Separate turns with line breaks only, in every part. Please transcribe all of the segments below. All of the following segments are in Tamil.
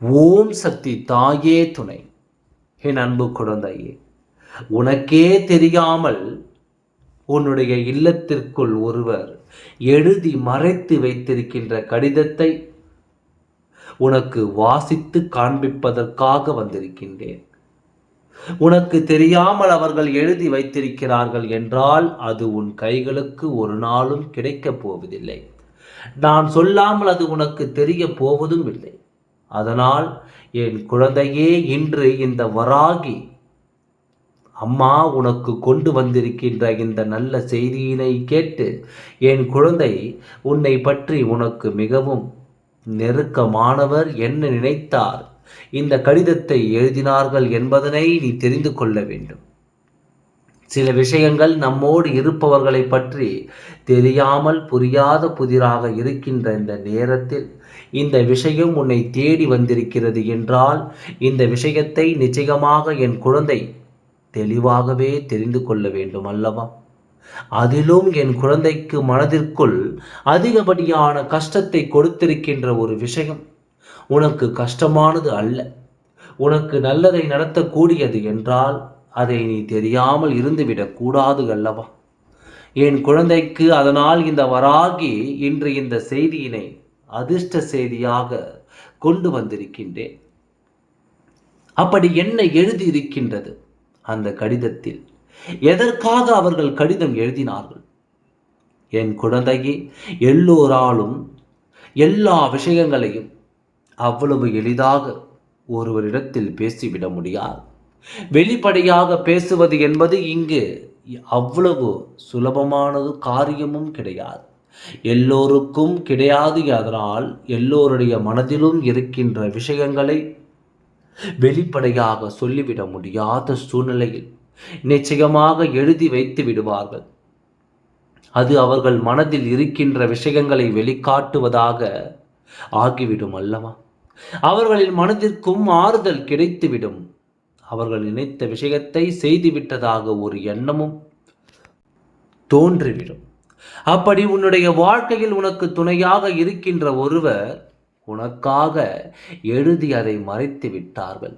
ஓம் சக்தி தாயே துணை. என் அன்பு குழந்தையே உனக்கே தெரியாமல் உன்னுடைய இல்லத்திற்குள் ஒருவர் எழுதி மறைத்து வைத்திருக்கின்ற கடிதத்தை உனக்கு வாசித்து காண்பிப்பதற்காக வந்திருக்கின்றேன். உனக்கு தெரியாமல் அவர்கள் எழுதி வைத்திருக்கிறார்கள் என்றால் அது உன் கைகளுக்கு ஒரு நாளும் கிடைக்கப் போவதில்லை. நான் சொல்லாமல் அது உனக்கு தெரிய போவதும் இல்லை. அதனால் என் குழந்தையே இன்று இந்த வராகி அம்மா உனக்கு கொண்டு வந்திருக்கின்ற இந்த நல்ல செய்தியினை கேட்டு என் குழந்தை உன்னை பற்றி உனக்கு மிகவும் நெருக்கமானவர் என்ன நினைத்தார். இந்த கடிதத்தை எழுதினார்கள் என்பதனை நீ தெரிந்து கொள்ள வேண்டும். சில விஷயங்கள் நம்மோடு இருப்பவர்களை பற்றி தெரியாமல் புரியாத புதிராக இருக்கின்ற இந்த நேரத்தில் இந்த விஷயம் உன்னை தேடி வந்திருக்கிறது என்றால் இந்த விஷயத்தை நிச்சயமாக என் குழந்தை தெளிவாகவே தெரிந்து கொள்ள வேண்டும் அல்லவா? அதிலும் என் குழந்தைக்கு மனதிற்குள் அதிகப்படியான கஷ்டத்தை கொடுத்திருக்கின்ற ஒரு விஷயம். உனக்கு கஷ்டமானது அல்ல. உனக்கு நல்லதை நடத்தக்கூடியது என்றால் அதை நீ தெரியாமல் இருந்துவிடக் கூடாது அல்லவா? என் குழந்தைக்கு அதனால் இந்த வராகி இன்று இந்த செய்தியினை அதிர்ஷ்ட செய்தியாக கொண்டு வந்திருக்கின்றேன். அப்படி என்ன எழுதியிருக்கின்றது? அந்த கடிதத்தில் எதற்காக அவர்கள் கடிதம் எழுதினார்கள்? என் குழந்தையே எல்லோராலும் எல்லா விஷயங்களையும் அவ்வளவு எளிதாக ஒருவரிடத்தில் பேசிவிட முடியாது. வெளிப்படையாக பேசுவது என்பது இங்கு அவ்வளவு சுலபமானது காரியமும் கிடையாது. எல்லோருக்கும் கிடையாது அதனால் எல்லோருடைய மனதிலும் இருக்கின்ற விஷயங்களை வெளிப்படையாக சொல்லிவிட முடியாத சூழ்நிலையில் நிச்சயமாக எழுதி வைத்து விடுவார்கள். அது அவர்கள் மனதில் இருக்கின்ற விஷயங்களை வெளிக்காட்டுவதாக ஆகிவிடும் அல்லவா? அவர்களின் மனதிற்கும் ஆறுதல் கிடைத்துவிடும். அவர்கள் நினைத்த விஷயத்தை செய்துவிட்டதாக ஒரு எண்ணமும் தோன்றிவிடும். அப்படி உன்னுடைய வாழ்க்கையில் உனக்கு துணையாக இருக்கின்ற ஒருவர் உனக்காக எழுதி அதை மறைத்து விட்டார்கள்.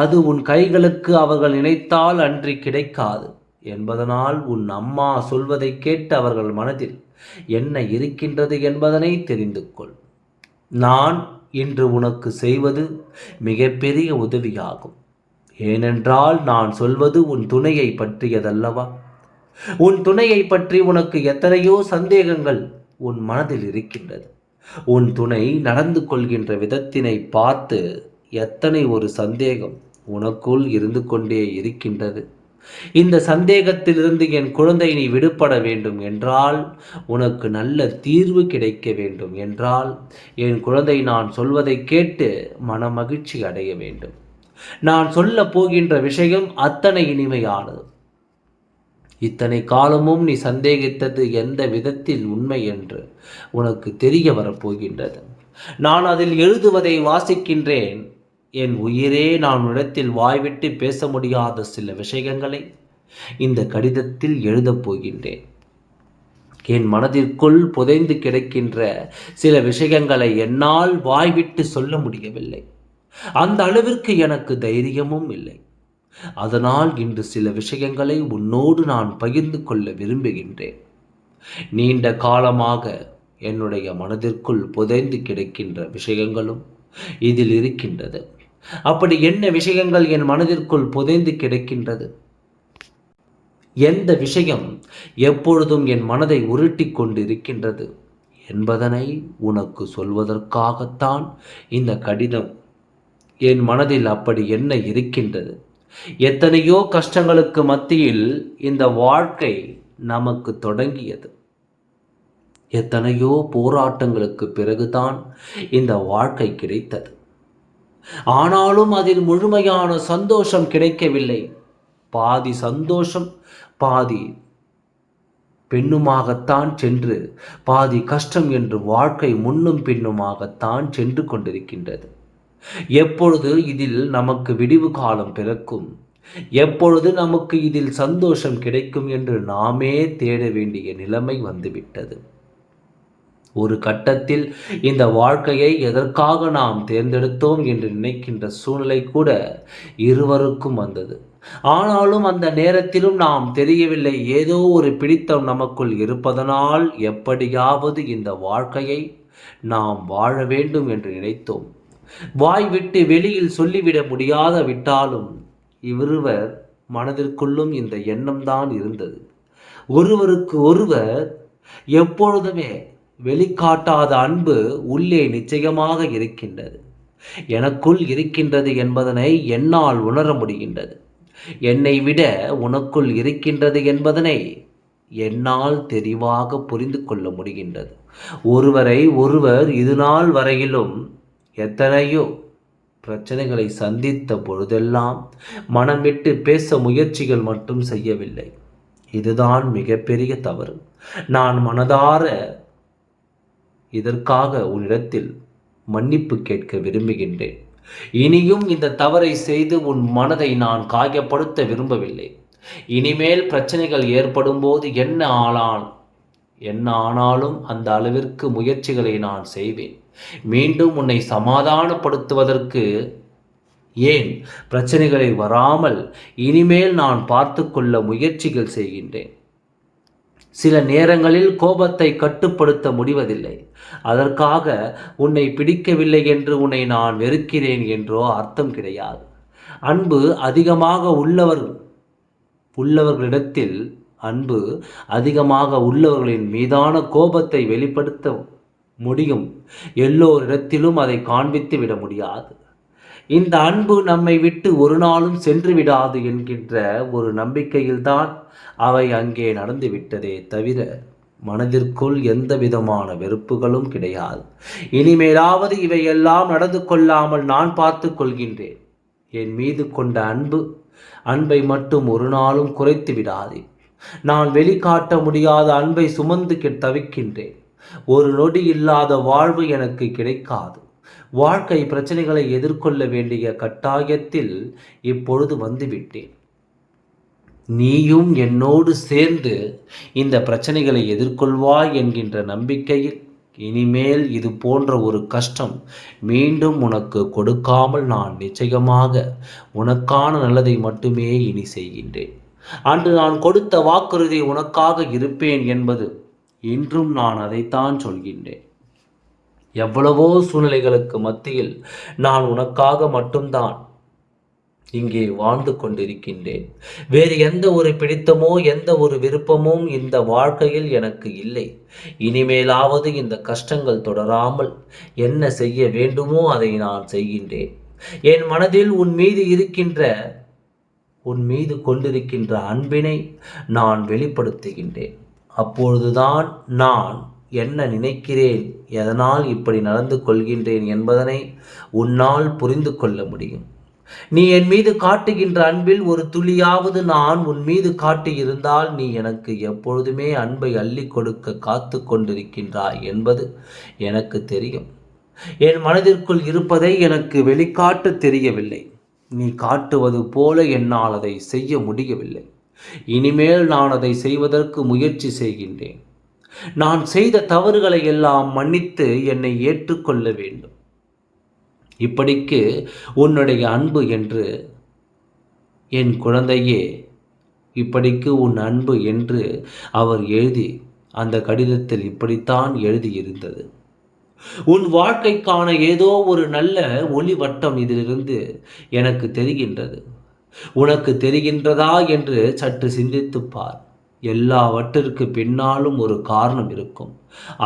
அது உன் கைகளுக்கு அவர்கள் நினைத்தால் அன்றி கிடைக்காது. என்பதனால் உன் அம்மா சொல்வதை கேட்டு அவர்கள் மனதில் என்ன இருக்கின்றது என்பதனை தெரிந்து கொள். நான் இன்று உனக்கு செய்வது மிகப்பெரிய உதவியாகும். ஏனென்றால் நான் சொல்வது உன் துணையை பற்றியதல்லவா? உன் துணையை பற்றி உனக்கு எத்தனையோ சந்தேகங்கள் உன் மனதில் இருக்கின்றது. உன் துணை நடந்து கொள்கின்ற விதத்தினை பார்த்து எத்தனை ஒரு சந்தேகம் உனக்குள் இருந்து கொண்டே இருக்கின்றது. இந்த சந்தேகத்திலிருந்து என் குழந்தை நீ விடுபட வேண்டும் என்றால் உனக்கு நல்ல தீர்வு கிடைக்க வேண்டும் என்றால் என் குழந்தை நான் சொல்வதை கேட்டு மனமகிழ்ச்சி அடைய வேண்டும். நான் சொல்ல போகின்ற விஷயம் அத்தனை இனிமையானது. இத்தனை காலமும் நீ சந்தேகித்தது எந்த விதத்தில் உண்மை என்று உனக்கு தெரிய வரப்போகின்றது. நான் அதில் எழுதுவதை வாசிக்கின்றேன். என் உயிரே நான் இடத்தில் வாய்விட்டு பேச முடியாத சில விஷயங்களை இந்த கடிதத்தில் எழுதப் போகின்றேன். என் மனதிற்குள் புதைந்து கிடக்கின்ற சில விஷயங்களை என்னால் வாய்விட்டு சொல்ல முடியவில்லை. அந்த அளவிற்கு எனக்கு தைரியமும் இல்லை. அதனால் இன்று சில விஷயங்களை உன்னோடு நான் பகிர்ந்து கொள்ள விரும்புகின்றேன். நீண்ட காலமாக என்னுடைய மனதிற்குள் புதைந்து கிடக்கின்ற விஷயங்களும் இதில் இருக்கின்றது. அப்படி என்ன விஷயங்கள் என் மனதிற்குள் புதைந்து கிடக்கின்றது? எந்த விஷயம் எப்பொழுதும் என் மனதை உருட்டி கொண்டு இருக்கின்றது என்பதனை உனக்கு சொல்வதற்காகத்தான் இந்த கடிதம் என் மனதில் அப்படி என்ன இருக்கின்றது? எத்தனையோ கஷ்டங்களுக்கு மத்தியில் இந்த வாழ்க்கை நமக்கு தொடங்கியது. எத்தனையோ போராட்டங்களுக்கு பிறகுதான் இந்த வாழ்க்கை கிடைத்தது. ஆனாலும் அதில் முழுமையான சந்தோஷம் கிடைக்கவில்லை. பாதி சந்தோஷம் பாதி பெண்ணுமாகத்தான் சென்று பாதி கஷ்டம் என்று வாழ்க்கை முன்னும் பின்னுமாகத்தான் சென்று கொண்டிருக்கின்றது. எப்பொழுது இதில் நமக்கு விடிவு காலம் பிறக்கும்? எப்பொழுது நமக்கு இதில் சந்தோஷம் கிடைக்கும் என்று நாமே தேட வேண்டிய நிலைமை வந்துவிட்டது. ஒரு கட்டத்தில் இந்த வாழ்க்கையை எதற்காக நாம் தேர்ந்தெடுத்தோம் என்று நினைக்கின்ற சூழ்நிலை கூட இருவருக்கும் வந்தது. ஆனாலும் அந்த நேரத்திலும் நாம் தெரியவில்லை ஏதோ ஒரு பிடித்தம் நமக்குள் இருப்பதனால் எப்படியாவது இந்த வாழ்க்கையை நாம் வாழ வேண்டும் என்று நினைத்தோம். வாய் விட்டு வெளியில் சொல்லிவிட முடியாத விட்டாலும் இவ்விருவர் மனதிற்குள்ளும் இந்த எண்ணம்தான் இருந்தது. ஒருவருக்கு ஒருவர் எப்பொழுதுமே வெளிக்காட்டாத அன்பு உள்ளே நிச்சயமாக இருக்கின்றது. எனக்குள் இருக்கின்றது என்பதனை என்னால் உணர முடிகின்றது. என்னை விட உனக்குள் இருக்கின்றது என்பதனை என்னால் தெளிவாக புரிந்து கொள்ள முடிகின்றது. ஒருவரை ஒருவர் இதுநாள் வரையிலும் எத்தனையோ பிரச்சனைகளை சந்தித்த பொழுதெல்லாம் மனம் விட்டு பேச முயற்சிகள் மட்டும் செய்யவில்லை. இதுதான் மிகப்பெரிய தவறு. நான் மனதார இதற்காக உன்னிடத்தில் மன்னிப்பு கேட்க விரும்புகின்றேன். இனியும் இந்த தவறை செய்து உன் மனதை நான் காயப்படுத்த விரும்பவில்லை. இனிமேல் பிரச்சனைகள் ஏற்படும் போது என்ன ஆளான் என்ன ஆனாலும் அந்த அளவிற்கு முயற்சிகளை நான் செய்வேன். மீண்டும் உன்னை சமாதானப்படுத்துவதற்கு ஏன் பிரச்சனைகளை வராமல் இனிமேல் நான் பார்த்து கொள்ள முயற்சிகள் செய்கின்றேன். சில நேரங்களில் கோபத்தை கட்டுப்படுத்த முடிவதில்லை. அதற்காக உன்னை பிடிக்கவில்லை என்று உன்னை நான் வெறுக்கிறேன் என்றோ அர்த்தம் கிடையாது. அன்பு அதிகமாக உள்ளவர் உள்ளவர்களிடத்தில் அன்பு அதிகமாக உள்ளவர்களின் மீதான கோபத்தை வெளிப்படுத்த முடியும். எல்லோரிடத்திலும் அதை காண்பித்து விட முடியாது. இந்த அன்பு நம்மை விட்டு ஒரு நாளும் சென்று விடாது என்கின்ற ஒரு நம்பிக்கையில்தான் அவை அங்கே நடந்துவிட்டதே தவிர மனதிற்குள் எந்த விதமான வெறுப்புகளும் கிடையாது. இனிமேலாவது இவையெல்லாம் நடந்து கொள்ளாமல் நான் பார்த்து கொள்கின்றேன். என் மீது கொண்ட அன்பு அன்பை மட்டும் ஒரு நாளும் குறைத்து விடாதே. நான் வெளிக்காட்ட முடியாத அன்பை சுமந்து தவிக்கின்றேன். ஒரு நொடி இல்லாத வாழ்வு எனக்கு கிடைக்காது. வாழ்க்கை பிரச்சனைகளை எதிர்கொள்ள வேண்டிய கட்டாயத்தில் இப்பொழுது வந்துவிட்டேன். நீயும் என்னோடு சேர்ந்து இந்த பிரச்சனைகளை எதிர்கொள்வாய் என்கின்ற நம்பிக்கையில் இனிமேல் இது போன்ற ஒரு கஷ்டம் மீண்டும் உனக்கு கொடுக்காமல் நான் நிச்சயமாக உனக்கான நல்லதை மட்டுமே இனி செய்கின்றேன். அன்று நான் கொடுத்த வாக்குறுதி உனக்காக இருப்பேன் என்பது இன்றும் நான் அதைத்தான் சொல்கின்றேன். எவ்வளவோ சூழ்நிலைகளுக்கு மத்தியில் நான் உனக்காக மட்டும்தான் இங்கே வாழ்ந்து கொண்டிருக்கின்றேன். வேறு எந்த ஒரு பிடித்தமோ எந்த ஒரு விருப்பமும் இந்த வாழ்க்கையில் எனக்கு இல்லை. இனிமேலாவது இந்த கஷ்டங்கள் தொடராமல் என்ன செய்ய வேண்டுமோ அதை நான் செய்கின்றேன். என் மனதில் உன் மீது இருக்கின்ற உன் மீது கொண்டிருக்கின்ற அன்பினை நான் வெளிப்படுத்துகின்றேன். அப்பொழுதுதான் நான் என்ன நினைக்கிறேன் எதனால் இப்படி நடந்து கொள்கின்றேன் என்பதனை உன்னால் புரிந்து கொள்ள முடியும். நீ என் மீது காட்டுகின்ற அன்பில் ஒரு துளியாவது நான் உன் மீது காட்டியிருந்தால் நீ எனக்கு எப்பொழுதுமே அன்பை அள்ளி கொடுக்க காத்து கொண்டிருக்கின்றாய் என்பது எனக்கு தெரியும். என் மனதிற்குள் இருப்பதை எனக்கு வெளிக்காட்ட தெரியவில்லை. நீ காட்டுவது போல என்னால் அதை செய்ய முடியவில்லை. இனிமேல் நான் அதை செய்வதற்கு முயற்சி செய்கின்றேன். நான் செய்த தவறுகளை எல்லாம் மன்னித்து என்னை ஏற்றுக்கொள்ள வேண்டும். இப்படிக்கு உன்னுடைய அன்பு என்று என் குழந்தையே இப்படிக்கு உன் அன்பு என்று அவர் எழுதி அந்த கடிதத்தில் இப்படித்தான் எழுதியிருந்தது. உன் வாழ்க்கைக்கான ஏதோ ஒரு நல்ல ஒளி வட்டம் இதிலிருந்து எனக்கு தெரிகின்றது. உனக்கு தெரிகின்றதா என்று சற்று சிந்தித்துப்பார். எல்லாவற்றிற்கு பின்னாலும் ஒரு காரணம் இருக்கும்.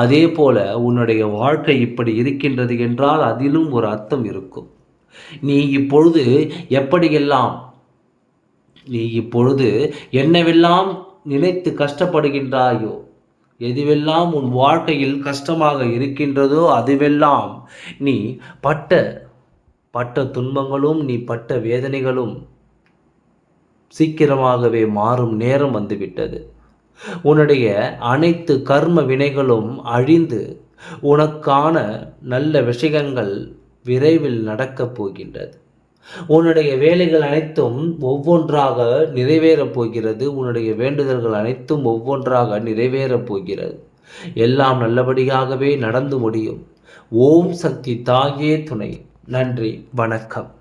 அதே போல உன்னுடைய வாழ்க்கை இப்படி இருக்கின்றது என்றால் அதிலும் ஒரு அர்த்தம் இருக்கும். நீ இப்பொழுது எப்படியெல்லாம் நீ இப்பொழுது என்னவெல்லாம் நினைத்து கஷ்டப்படுகின்றாயோ எதுவெல்லாம் உன் வாழ்க்கையில் கஷ்டமாக இருக்கின்றதோ அதுவெல்லாம் நீ பட்ட பட்ட துன்பங்களும் நீ பட்ட வேதனைகளும் சீக்கிரமாகவே மாறும் நேரம் வந்துவிட்டது. உன்னுடைய அனைத்து கர்ம வினைகளும் அழிந்து உனக்கான நல்ல விஷயங்கள் விரைவில் நடக்கப் போகின்றது. உன்னுடைய வேலைகள் அனைத்தும் ஒவ்வொன்றாக நிறைவேறப் போகிறது. உன்னுடைய வேண்டுதல்கள் அனைத்தும் ஒவ்வொன்றாக நிறைவேறப் போகிறது. எல்லாம் நல்லபடியாகவே நடந்து முடியும். ஓம் சக்தி தாயே துணை. நன்றி. வணக்கம்.